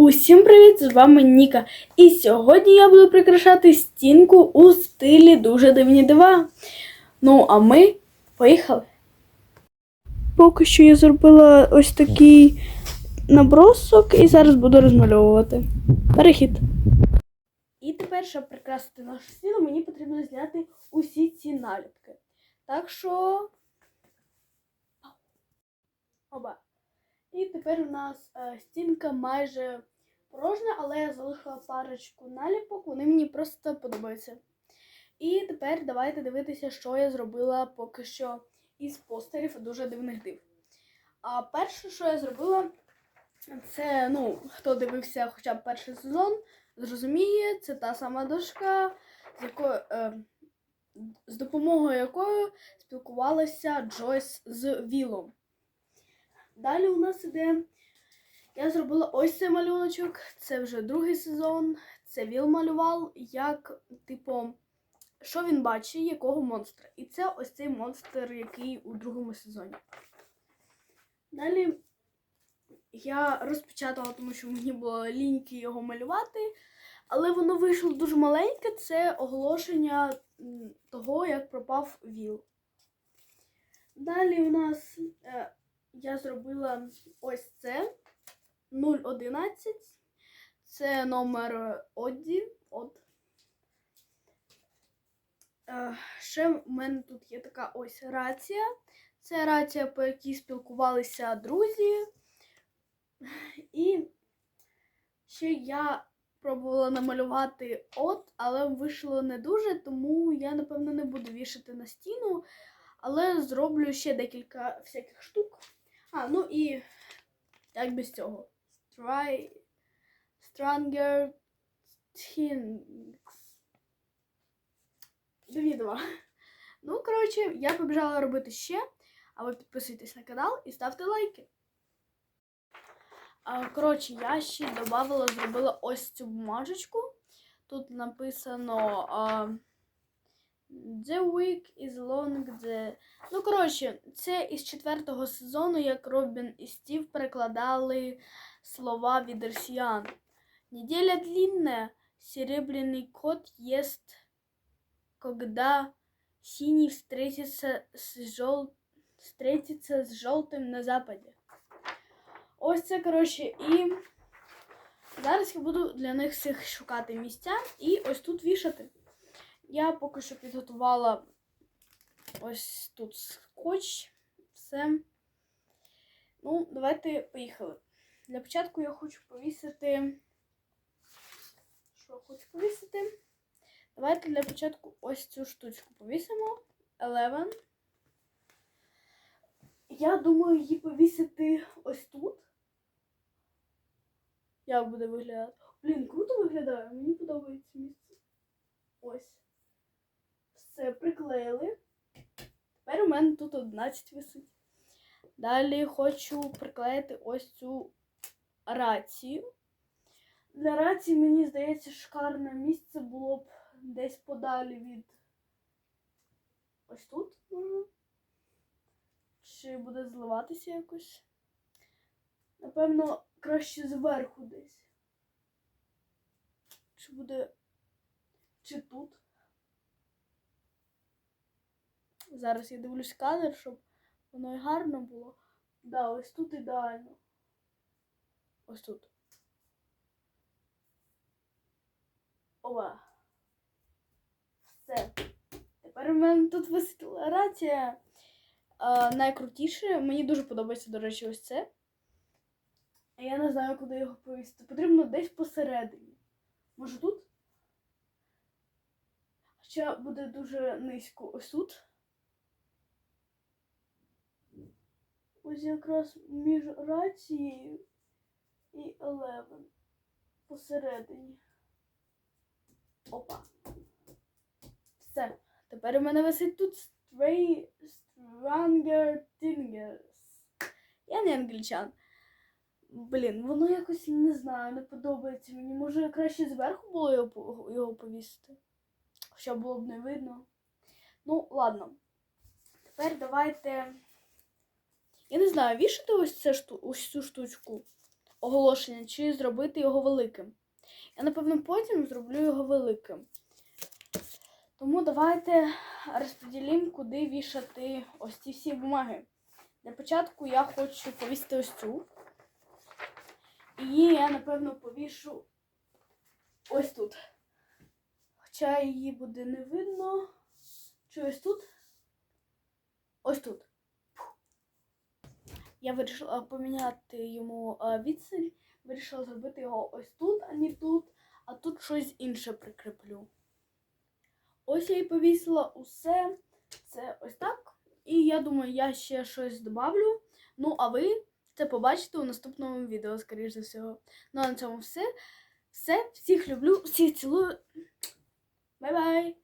Усім привіт! З вами Ніка. І сьогодні я буду прикрашати стінку у стилі дуже дивні дива. Ну, а ми поїхали. Поки що я зробила ось такий набросок і зараз буду розмальовувати. Перехід. І тепер, щоб прикрасити нашу стіну, мені потрібно зняти усі ці наліпки. Так що. Оба. І тепер у нас е, стінка майже порожня, але я залишила парочку наліпок, вони мені просто подобаються. І тепер давайте дивитися, що я зробила поки що із постерів дуже дивних див. А перше, що я зробила, це, ну, хто дивився хоча б перший сезон, зрозуміє, це та сама дошка, з якою. Е, з допомогою якої спілкувалася Джойс з Вілом. Далі у нас іде. Я зробила ось цей малюночок. Це вже другий сезон. Це Віл малював, як, типу, що він бачить, якого монстра. І це ось цей монстр, який у другому сезоні. Далі я розпечатала, тому що мені було ліньки його малювати. Але воно вийшло дуже маленьке. Це оголошення того, як пропав Віл. Далі у нас. Е, я зробила ось це 011. Це номер Одді. От. Е, Ще в мене тут є така ось рація. Це рація, по якій спілкувалися друзі. І ще я пробувала намалювати от, але вийшло не дуже, тому я, напевно, не буду вішати на стіну. Але зроблю ще декілька всяких штук. А, ну і як без цього. Stry... Stranger Things. Довідова. Ну, коротше, я побіжала робити ще. А ви підписуйтесь на канал і ставте лайки. А, коротше, я ще додавала, зробила ось цю бумажечку. Тут написано. А, The week is long, the... Ну, коротше, це із четвертого сезону, як Робін і Стів перекладали слова від росіян. Неделя длинная, серебряный кот ест, когда синий встретится с, жел... встретится з жовтим на западі. Ось це, коротше, і зараз я буду для них всіх шукати місця і ось тут вішати. Я поки що підготувала ось тут скотч. Все. Ну, давайте поїхали. Для початку я хочу повісити. Що хочу повісити? Давайте для початку ось цю штучку повісимо. 11. Я думаю її повісити ось тут. Як буде виглядати? Блін, круто виглядає, мені подобається місце. Ось все приклеїли. Тепер у мене тут 11 висить. Далі хочу приклеїти ось цю рацію. Для рації, мені здається, шикарне місце було б десь подалі від ось тут, може. Чи буде зливатися якось? Напевно, краще зверху десь. Чи буде. Чи тут? Зараз я дивлюсь кадр, щоб воно і гарно було. Да, ось тут ідеально. Ось тут. Ова. Все. Тепер у мене тут висить рація. А, найкрутіше. Мені дуже подобається, до речі, ось це. Я не знаю, куди його повісити. Потрібно десь посередині. Може тут? Хоча буде дуже низько ось тут. Ось якраз між рацією і Eleven посередині. Опа. Все. Тепер у мене висить тут Stray Stranger Things. Я не англічан. Блін, воно якось не знаю, не подобається мені. Може краще зверху було його повісити? Хоча було б не видно. Ну, ладно. Тепер давайте. Я не знаю, вішати ось, це ось цю штучку оголошення, чи зробити його великим. Я, напевно, потім зроблю його великим. Тому давайте розподілимо, куди вішати ось ці всі бумаги. Для початку я хочу повісити ось цю. І я, напевно, повішу ось тут. Хоча її буде не видно. Чи ось тут? Ось тут. Я вирішила поміняти йому е, відстань. Вирішила зробити його ось тут, а не тут, а тут щось інше прикріплю. Ось я і повісила усе. Це ось так. І я думаю, я ще щось добавлю. Ну, а ви це побачите у наступному відео, скоріш за всього. Ну а на цьому все. Все, всіх люблю, всіх цілую. Бай-бай!